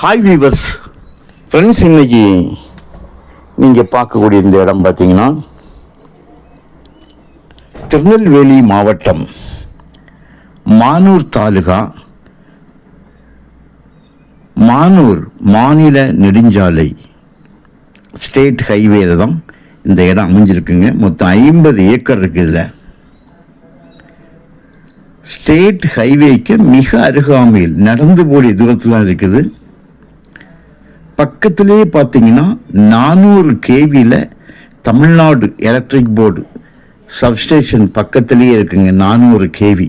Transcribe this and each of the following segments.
Hi viewers friends இன்றைக்கி நீங்கள் பார்க்கக்கூடிய இந்த இடம் பார்த்தீங்கன்னா திருநெல்வேலி மாவட்டம் மானூர் தாலுகா மானூர் மாநில நெடுஞ்சாலை ஸ்டேட் ஹைவேல தான் இந்த இடம் அமைஞ்சிருக்குங்க. மொத்தம் ஐம்பது ஏக்கர் இருக்குது இதில். ஸ்டேட் ஹைவேக்கு மிக அருகாமையில் நடந்து போடிய தூரத்தில் இருக்குது. பக்கத்திலே பார்த்தீங்கன்னா நானூறு கேவியில் தமிழ்நாடு எலக்ட்ரிக் போர்டு சப்ஸ்டேஷன் பக்கத்திலேயே இருக்குங்க நானூறு கேவி.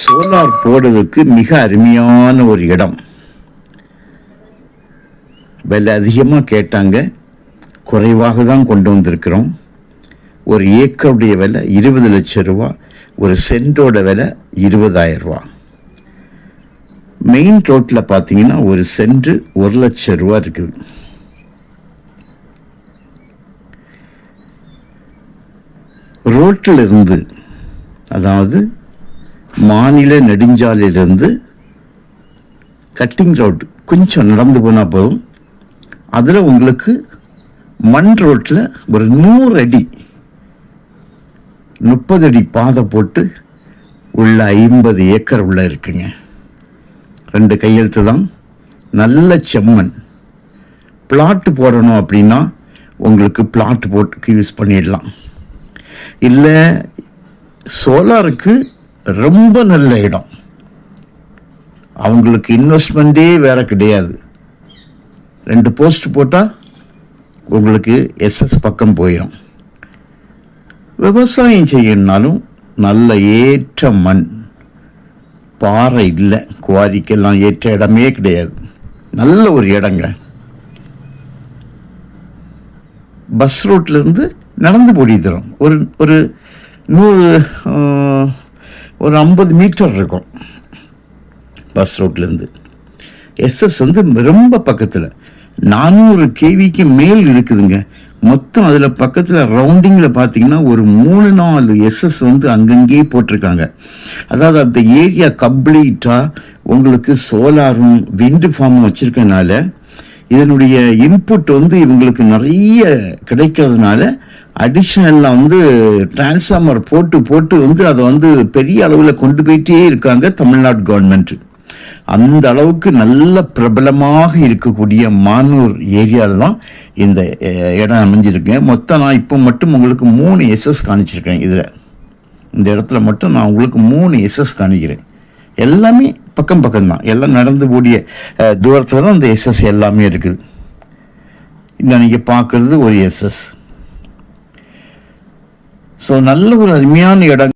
சோலார் போடுறதுக்கு மிக அருமையான ஒரு இடம். விலை அதிகமாக கேட்டாங்க. குறைவாக தான் கொண்டு வந்திருக்கிறோம். ஒரு ஏக்கருடைய விலை இருபது லட்சம் ரூபா ஒரு சென்டோட விலை இருபதாயிரம் ரூபா. மெயின் ரோட்டில் பார்த்தீங்கன்னா ஒரு சென்ட் ஒரு லட்சம் ரூபா இருக்குது. ரோட்டில் இருந்து அதாவது மாநில நெடுஞ்சாலையிலிருந்து கட்டிங் ரோடு கொஞ்சம் நடந்து போனால் போதும். அதில் உங்களுக்கு மண் ரோட்டில் ஒரு நூறு அடி முப்பது அடி பாதை போட்டு உள்ள ஐம்பது ஏக்கர் உள்ள இருக்குங்க. ரெண்டு கையெழுத்து தான் நல்ல செம்மண் பிளாட்டு போடணும் அப்படின்னா உங்களுக்கு பிளாட் போட்டுக்கு யூஸ் பண்ணிடலாம். இல்லை சோலாருக்கு ரொம்ப நல்ல இடம். அவங்களுக்கு இன்வெஸ்ட்மெண்ட்டே வேறு கிடையாது. ரெண்டு போஸ்ட் போட்டால் உங்களுக்கு எஸ்எஸ் பக்கம் போயிடும் விவசாயம் செய்யணுனாலும் நல்ல ஏற்ற மண். பாறை இல்லை. குவாரிக்கெல்லாம் ஏற்ற இடமே கிடையாது. நல்ல ஒரு இடங்க. பஸ் ரோட்லேருந்து நடந்து போடி ஒரு ஒரு நூறு ஒரு ஐம்பது மீட்டர் இருக்கும் பஸ் ரோட்லேருந்து எஸ்எஸ் வந்து ரொம்ப பக்கத்தில். நானூறு கேவிக்கு மேல் இருக்குதுங்க. மொத்தம் அதில் பக்கத்தில் ரவுண்டிங்கில் பார்த்தீங்கன்னா ஒரு மூணு நாலு எஸ்எஸ் வந்து அங்கங்கேயே போட்டிருக்காங்க. அதாவது அந்த ஏரியா கம்ப்ளீட்டாக உங்களுக்கு சோலாரும் விண்டு ஃபார்மும் வச்சுருக்கனால இதனுடைய இன்புட் வந்து இவங்களுக்கு நிறைய கிடைக்கிறதுனால அடிஷ்னலாக வந்து டிரான்ஸ்ஃபார்மர் போட்டு போட்டு வந்து அதை வந்து பெரிய அளவில் கொண்டு போயிட்டே இருக்காங்க தமிழ்நாடு கவர்மெண்ட்டு அந்த அளவுக்கு நல்ல பிரபலமாக இருக்கக்கூடிய மானூர் ஏரியாவில் தான் இந்த இடம் அமைஞ்சிருக்கேன் மொத்தம் நான் இப்போ மட்டும் உங்களுக்கு மூணு எஸ்எஸ் காணிச்சிருக்கேன் இதில். இந்த இடத்துல மட்டும் நான் உங்களுக்கு மூணு எஸ்எஸ் காணிக்கிறேன். எல்லாமே பக்கம் பக்கம் தான். எல்லாம் நடந்து கூடிய தூரத்தில் தான் இந்த எஸ்எஸ் எல்லாமே இருக்குது. இன்னும் நீங்கள் பார்க்குறது ஒரு எஸ்எஸ் ஸோ நல்ல ஒரு அருமையான இடம்.